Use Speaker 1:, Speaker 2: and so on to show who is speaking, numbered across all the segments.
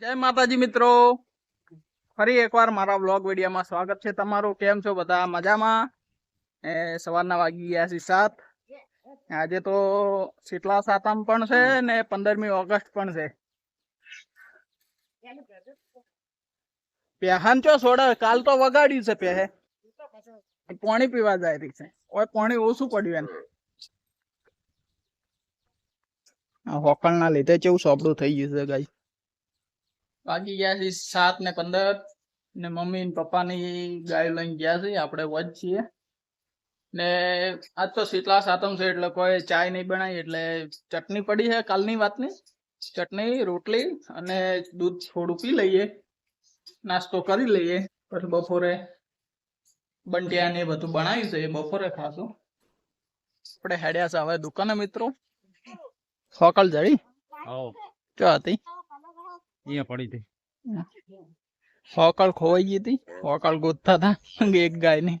Speaker 1: જય માતાજી મિત્રો. ફરી એકવાર મારા વ્લોગ વિડીયોમાં સ્વાગત છે તમારું. કેમ છો બધા? મજામાં? એ સવારના વાગી ગયા છે સાત. આજે તો શીતલા સાતમ પણ છે ને પંદરમી ઓગસ્ટ પણ છે. પેહાન ચો સોડા કાલ તો વગાડ્યું છે પેહે પાણી પીવા જાય છે. ઓય, પાણી ઓછું પડ્યું એને. હોકળના લીધે કેવું સોપડું થઈ ગયું છે ગાઈ વાગી ગયા છે સાત ને પંદર ને મમ્મી ને પપ્પા ની ગાય લઈને ગયા છે આપણે વચ છીએ. ને આજ તો શીતલા સાતમ છે એટલે કોઈ ચાય નહીં બનાવી એટલે ચટણી પડી છે કાલની વાતની. ચટણી રોટલી અને દૂધ થોડું પી લઈએ. નાસ્તો કરી લઈએ પછી બપોરે બંટિયા ને બધું બનાવ્યું છે એ બપોરે ખાશું. આપણે હેડ્યા છે હવે દુકાને મિત્રો. સોકલ જડી? ચો હતી?
Speaker 2: અહીંયા પડી હતી.
Speaker 1: હોકળ ખોવાઈ ગઈ હતી. હોકળ ગોતતા હતા. એક ગાય ને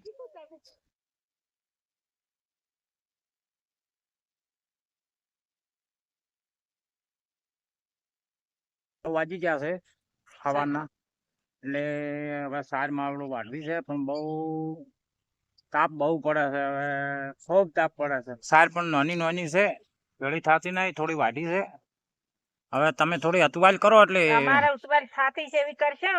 Speaker 2: તો વાજી ગયા છે ખાવાના એટલે હવે સાર માવડું વાઢવી છે પણ બહુ તાપ બહુ પડે છે. હવે ખૂબ તાપ પડે છે. સાર પણ નાની નાની છે. ઘડી થતી નહીં થોડી વાઢી છે. હવે તમે થોડી અતવાલ કરો એટલે
Speaker 3: અમારે ઉસવારી સાથી છે એવી કરશે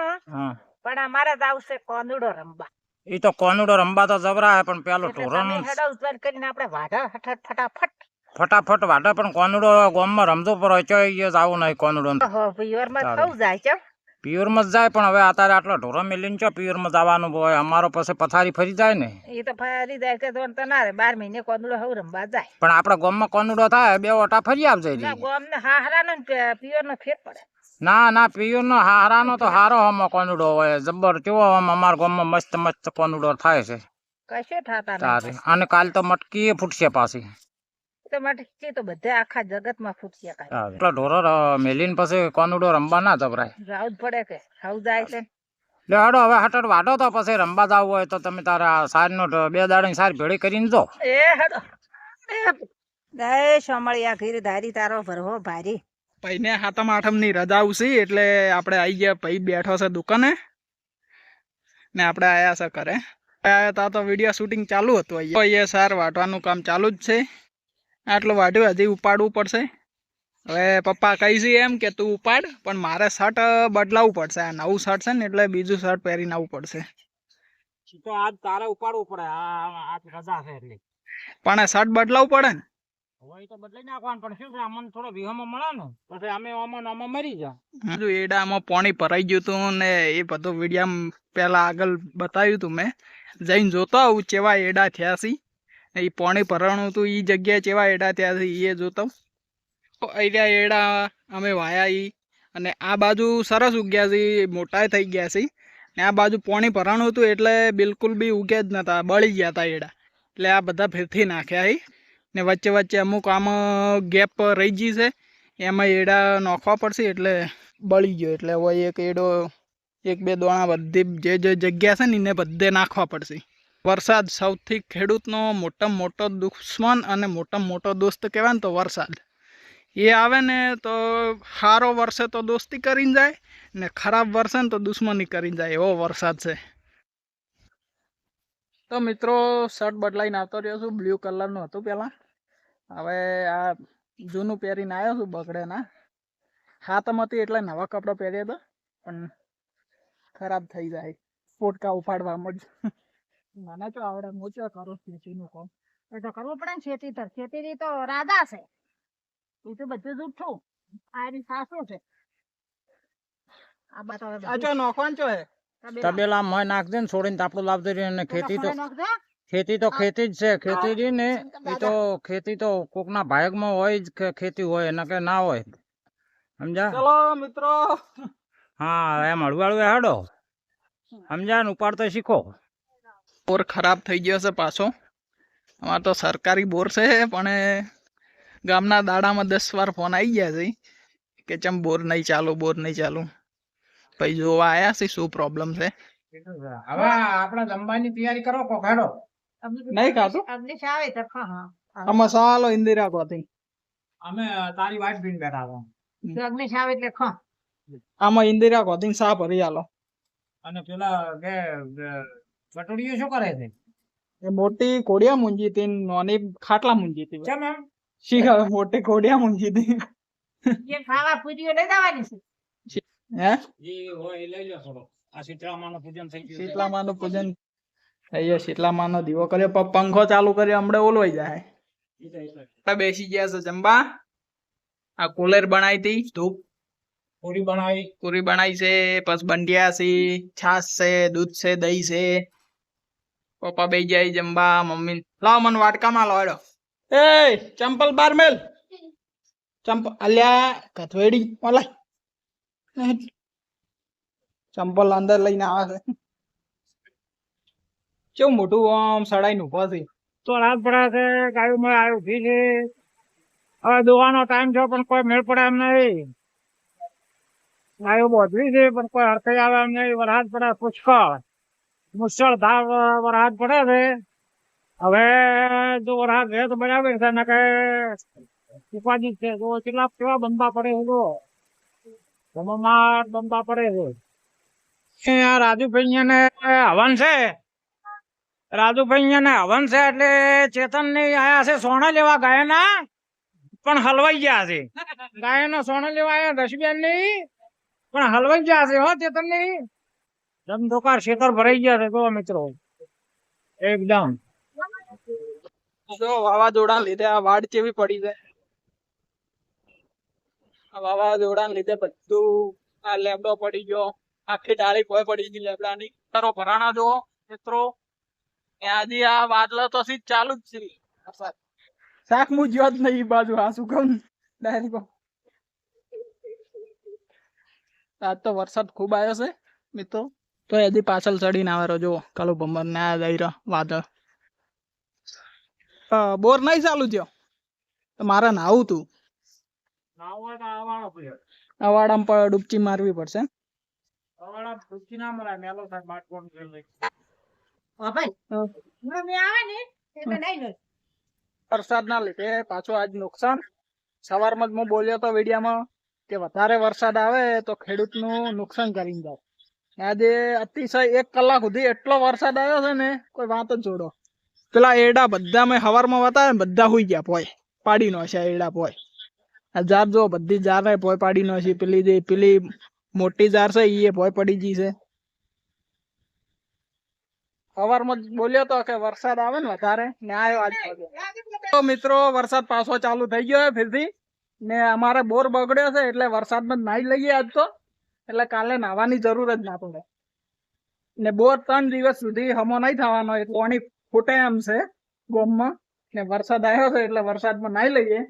Speaker 3: પણ અમારે જ આવશે કોનુડો રમવા.
Speaker 2: એ તો કોનુડો રમવા તો જબરા પણ પેલો ઢોરણ
Speaker 3: તમે કરીને આપણે વાઢા ફટાફટ.
Speaker 2: ફટાફટ વાઢા પણ કોનુડો ગામમાં રમતો પર હોય ચોય એ જ આવું નહીં કોનુડો
Speaker 3: પિયરમાં થવું જાય છે
Speaker 2: પિયોરમાં જ જાય પણ હવે અત્યારે આટલો ઢોરો મેલીને છો પિયોરમાં જવાનું હોય? અમારો પાસે પથારી ફરી જાય ને?
Speaker 3: એ તો ફરી જાય કે તો ના રે બાર મહિને કોનુડો હવે રમવા જાય.
Speaker 2: પણ આપણા ગામમાં કોનુડો થાય બે ઓટા ફરી આવજે
Speaker 3: ના
Speaker 2: રી.
Speaker 3: ગોમ ને હાહરાનો ને પિયર નો ફેર પડે.
Speaker 2: ના ના પિયોરનો હારાનો તો હારો હમો કોનુડો હોય. જબર કેવો આમ અમારા ગામમાં મસ્ત મસ્ત કોનુડો થાય છે.
Speaker 3: કશે થતા
Speaker 2: અને કાલ તો મટકી ફૂટશે પાછી.
Speaker 3: માટે તો બધા આખા જગતમાં ફૂટશે કાંઈ.
Speaker 2: એટલા ઢોરો ર- પછી કોનુડો રમવા ના જબરાય
Speaker 3: જાવું પડે કે? આવું જાય છે
Speaker 2: લે હાડો હવે હટડ વાઢો તો પછી રમવા જવું હોય તો તમે તારા સાર નો બે દાડાની સાર ભેળી કરીને જો.
Speaker 3: એ હેડો. એ સમળિયા ઘીર ધારી તારો ભરવો ભારી.
Speaker 1: ભાઈને હાથમ આઠમની રજા આવશે એટલે આપણે આવી ગયા પૈ બેઠો છે દુકાને. ને આપણે આયા છે ઘરે. આયા તા તો વીડિયો શૂટિંગ ચાલુ હતું અહીંયા. અહીંયા સાર વાટવાનું કામ ચાલુ જ છે. આટલું વાઢ્યો હજી ઉપાડવું પડશે. હવે પપ્પા કહી છે એમ કે તું ઉપાડ પણ મારે શર્ટ બદલાવવું પડશે. આ નવું શર્ટ છે ને એટલે બીજું શર્ટ પહેરીને આવવું પડશે.
Speaker 2: તો આજ તારે ઉપાડવું પડે. આજ રજા છે એટલે.
Speaker 1: પણ આ શર્ટ બદલાવવું પડે ને?
Speaker 2: હવે તો બદલાઈ નાખવાનું પણ શું થોડો વિહમો મળે ને? પછી અમે આમાં આમાં મરી જા
Speaker 1: હજુ એડામાં પાણી ભરાઈ ગયું હતું ને એ બધું વીડિયો પહેલા આગળ બતાવ્યું હતું મેં. જઈને જોતો આવું ચેવા એડા થયા છે. એ પાણી ભરાણું હતું એ જગ્યાએ ચેવા એડા ત્યાંથી એ જોતો અહીંયા એડા, અમે વાયા એ અને આ બાજુ સરસ ઉગ્યા છે મોટા થઈ ગયા છે. ને આ બાજુ પાણી ભરાણું હતું એટલે બિલકુલ બી ઉગ્યા જ નહોતા બળી ગયા હતા એડા. એટલે આ બધા ફેરથી નાખ્યા હી ને વચ્ચે વચ્ચે અમુક આમ ગેપ રહી ગઈ છે, એમાં એડા નાખવા પડશે એટલે બળી ગયો. એટલે હવે એક એડો, એક બે દોણા બધી જે જે જગ્યા છે ને, એને બધે નાખવા પડશે. વરસાદ સૌથી ખેડૂતનો મોટામાં મોટો દુશ્મન અને મોટામાં મોટો દોસ્ત કહેવાય ને તો વરસાદ. એ આવે ને તો સારો વરસે તો દોસ્તી કરીને જાય ને ખરાબ વરસે ને તો દુશ્મની કરીને જાય, એવો વરસાદ છે. તો મિત્રો, શર્ટ બદલાઈને આવતો રહ્યો છું, બ્લુ કલરનું હતું પહેલાં. હવે આ જૂનું પહેરીને આવ્યો છું બગડેના. હાથમ હતી એટલે નવા કપડાં પહેર્યા હતા પણ ખરાબ થઈ જાય. પોટકા ઉપાડવામાં જ મને તો આવડે મોચો કરો ખેતીનું કામ
Speaker 3: એ તો કરવું પડે ને ખેતી તો. ખેતી તો રાધા છે. એ તો બધું જૂઠું આ એની સાસુ છે. આ બા હવે
Speaker 1: આ ચો
Speaker 3: બધું
Speaker 1: નોખવાનું ચો હે
Speaker 3: તબેલા.
Speaker 2: મોય નાખજે ને છોડીને તાપડું લાવતી રહી અને ખેતી તો ખેતી તો ખેતી જ છે. ખેતી રહી ને એ તો ખેતી તો કોકના ભાગમાં હોય જ કે ખેતી હોય એના કે ના હોય. સમજા
Speaker 1: ચલો મિત્રો.
Speaker 2: હા એમ હળવાળું હળવું હેડો. સમજા ને ઉપાડતો શીખો.
Speaker 1: બોર ખરાબ થઈ ગયો છે પાછો. અમારે તો સરકારી બોર છે પણ ગામના દાડામાં દસ વાર ફોન આવી ગયા છે. કે ચમ બોર નહીં ચાલુ બોર નહીં ચાલુ. પછી જોવા આવ્યા છે શું પ્રોબ્લેમ છે.
Speaker 2: હવે આપણે જમવાની તૈયારી કરો
Speaker 1: નહીં?
Speaker 3: અમની હા
Speaker 1: ઇન્દિરા
Speaker 2: અમે તારી વાટ બેઠા
Speaker 3: આવે એટલે ખા.
Speaker 1: આમાં ઇન્દિરા ગાંધી શાહ ભરી આલો.
Speaker 2: અને પેલા કે ચટડીઓ શું કરે છે?
Speaker 1: એ મોટી કોડિયા મૂંજી હતી નાની ખાટલા મૂંજી હતી.
Speaker 2: કેમ એમ?
Speaker 1: શી ખબર મોટી કોડિયા મૂંજી હતી.
Speaker 3: એ ખાવા પૂરીઓ લઈ જવાની છે?
Speaker 1: હે?
Speaker 2: એ હોય લઈ લો થોડો. આ શીતળામાનું પૂજન થઈ ગયું
Speaker 1: શીતળામાનું પૂજન થઈ ગયું. શીતળામાનો દીવો કર્યો પણ પંખો ચાલુ કર્યો હમણાં ઓલવાઈ જાય. બેસી ગયા છે જમવા આ કુલર બનાવી હતી ધૂપ.
Speaker 2: પૂરી બનાવી.
Speaker 1: પૂરી બનાવી છે પછી બંડિયા છે છાશ છે દૂધ છે દહીં છે. પપ્પા બે જાય જમવા મમ્મી. લાવ મને વાટકામાં લાવડો એ, ચંપલ બાર મેલ. ચંપલ અલ્યા કથવેડી ઓલા ચંપલ અંદર લઈને આવે છે. કેવું મોટું આમ સડાઈને ઊભો છે?
Speaker 2: તો રાત પડે છે ગાયું માં આવ્યું ઊભી છે. હવે દોવાનો ટાઈમ છે, પણ કોઈ મેળ પડે એમ નહીં. ગાયું બોધવી છે, પણ કોઈ હરકઈ આવે એમ નહીં. વરસાદ પડે પુષ્કળ. મુસળધાર વરસાદ પડે છે. હવે જો વરસાદ રહે તો બરાબર છે ને કે ઉપાધિ છે, તો કેટલા, કેવા બંબા પડે છે તો બંબા પડે છે. રાજુભાઈ ને હવન છે. રાજુભાઈ ને હવન છે એટલે ચેતન ને આયા છે સોના લેવા ગાયના, પણ હલવાઈ ગયા છે. ગાયના સોના લેવા આયા દસબેનની પણ હલવાઈ ગયા છે, હો ચેતનની ધમધોકાર શેતર ભરાઈ ગયા છે તો મિત્રો. એકદમ.
Speaker 1: વાવાઝોડા લીધે આ વાડ કેવી પડી છે? વાવાઝોડા લીધે બધું આ લેબડો પડી ગયો. આખી ડાળી કોઈ પડી ગઈ લેબડાની. તારો ભરાણા જો મિત્રો. ત્યાંથી આ વાદળો તો સી ચાલુ જ છે. શાક મું જ્યો જ નહીં બાજુ, આ શું કહું? ડાયરી આજ તો વરસાદ ખૂબ આવ્યો છે, મિત્રો. તો એથી પાછળ ચડીને આવે જો કાલો ભમર ને આ વાદળ. બોર નહીં ચાલુ થયો. મારે નાવું તું. અવાડામાં પણ ડૂબકી મારવી પડશે.
Speaker 2: વરસાદ ના
Speaker 1: લીધે પાછું આજ નુકસાન. સવારમાં જ હું બોલ્યો તો વિડીયામાં કે વધારે વરસાદ આવે તો ખેડૂતનું નુકસાન કરીને જાય આજે અતિશય એક કલાક સુધી એટલો વરસાદ આવ્યો છે ને, કોઈ વાત જ જોડો પેલા એડા બધા મેં હવારમાં બતાવે ને બધા હુઈ ગયા પોય. પાડી નો છે એડા પોય. આ જાર જો બધી જાર ને પોય પાડી નો છે પેલી જે પેલી મોટી જાર છે એ પોય પડી ગઈ છે. હવારમાં બોલ્યો તો કે વરસાદ આવે ને વધારે, ને આવ્યો આજ તો મિત્રો, વરસાદ પાછો ચાલુ થઈ ગયો ફરીથી. ને અમારે બોર બગડ્યો છે એટલે વરસાદમાં નાહી લઈએ આજ તો. એટલે કાલે નાહવાની જરૂર જ ના પડે. ને બોર ત્રણ દિવસ સુધી હમો નહીં થવાનો, એ પાણી ફૂટે એમ છે ગોમમાં. ને વરસાદ આવ્યો છે એટલે વરસાદમાં નાહી લઈએ.